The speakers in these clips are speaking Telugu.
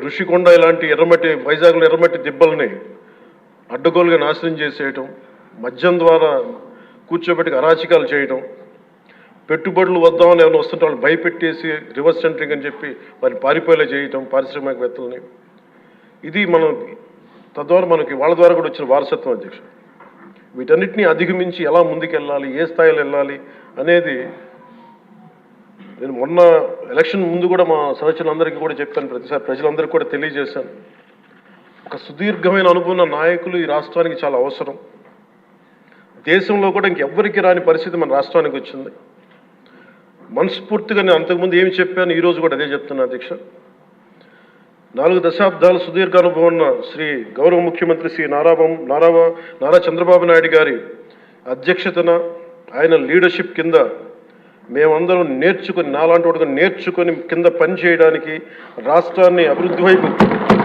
ఋషికొండ ఇలాంటి ఎర్రమట్టి వైజాగ్లో ఎర్రమట్టి దిబ్బల్ని అడ్డగోలుగా నాశనం చేసేయటం మద్యం ద్వారా కూర్చోబెట్టి అరాచకాలు చేయటం పెట్టుబడులు వద్దామని ఎవరైనా వస్తుంటే వాళ్ళు భయపెట్టేసి రివర్స్ సెంటరింగ్ అని చెప్పి వారిని పారిపోయేలా చేయటం పారిశ్రామికవేత్తలని. ఇది మనం తద్వారా మనకి వాళ్ళ ద్వారా కూడా వచ్చిన వారసత్వం అధ్యక్ష వీటన్నిటిని అధిగమించి ఎలా ముందుకెళ్ళాలి ఏ స్థాయిలో వెళ్ళాలి అనేది నేను మొన్న ఎలక్షన్ ముందు కూడా మా సహచరులందరికీ కూడా చెప్పాను ప్రతిసారి. ప్రజలందరికీ కూడా తెలియజేశాను. ఒక సుదీర్ఘమైన అనుభవం నాయకులు ఈ రాష్ట్రానికి చాలా అవసరం. దేశంలో కూడా ఇంకెవ్వరికి రాని పరిస్థితి మన రాష్ట్రానికి వచ్చింది. మనస్ఫూర్తిగా నేను అంతకుముందు ఏమి చెప్పాను ఈరోజు కూడా అదే చెప్తున్నా అధ్యక్ష. నాలుగు దశాబ్దాల సుదీర్ఘ అనుభవం ఉన్న శ్రీ గౌరవ ముఖ్యమంత్రి శ్రీ నారాబం నారా నారా చంద్రబాబు నాయుడు గారి అధ్యక్షతన ఆయన లీడర్షిప్ కింద మేమందరం నేర్చుకుని నాలాంటి వాడుగా నేర్చుకొని కింద పని చేయడానికి రాష్ట్రాన్ని అభివృద్ధి వైపు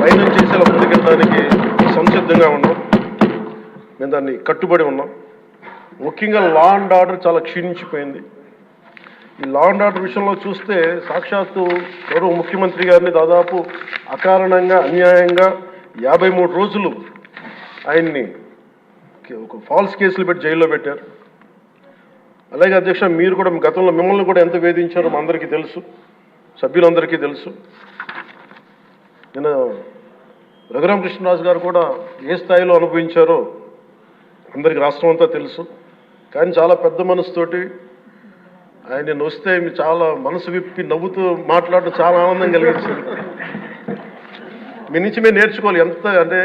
పయనం చేసేలా ముందుకెళ్ళడానికి సంసిద్ధంగా ఉన్నాం. మేము దాన్ని కట్టుబడి ఉన్నాం. ముఖ్యంగా లా అండ్ ఆర్డర్ చాలా క్షీణించిపోయింది. ఈ లా అండ్ ఆర్డర్ విషయంలో చూస్తే సాక్షాత్తు గౌరవ ముఖ్యమంత్రి గారిని దాదాపు అకారణంగా అన్యాయంగా యాభై మూడు రోజులు ఆయన్ని ఒక ఫాల్స్ కేసులు పెట్టి జైల్లో పెట్టారు. అలాగే అధ్యక్ష మీరు కూడా గతంలో మిమ్మల్ని కూడా ఎంత వేధించారో అందరికీ తెలుసు. సభ్యులందరికీ తెలుసు. నేను రఘురామకృష్ణరాజు గారు కూడా ఏ స్థాయిలో అనుభవించారో అందరికి రాష్ట్రం అంతా తెలుసు. కానీ చాలా పెద్ద మనసుతోటి ఆయన నేను వస్తే చాలా మనసు విప్పి నవ్వుతూ మాట్లాడటం చాలా ఆనందం కలిగించింది. మీ నుంచి మేము నేర్చుకోవాలి. ఎంత అంటే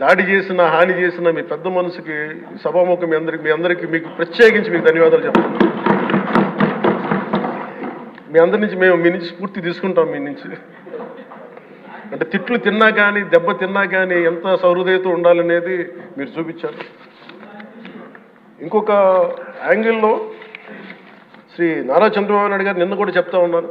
దాడి చేసిన హాని చేసిన మీ పెద్ద మనసుకి సభాముఖం మీ అందరికి మీ అందరికీ మీకు ప్రత్యేకించి మీకు ధన్యవాదాలు చెప్తాను మీ అందరి నుంచి మేము మీ నుంచి స్ఫూర్తి తీసుకుంటాం మీ నుంచి. అంటే తిట్లు తిన్నా కానీ దెబ్బ తిన్నా కానీ ఎంత సహృదయతో ఉండాలనేది మీరు చూపించారు. ఇంకొక యాంగిల్లో శ్రీ నారా చంద్రబాబు నాయుడు గారు నిన్న కూడా చెప్తా ఉన్నారు.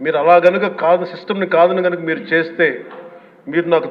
మీరు అలా కనుక కాదు సిస్టమ్ని కాదని కనుక మీరు చేస్తే మీరు నాకు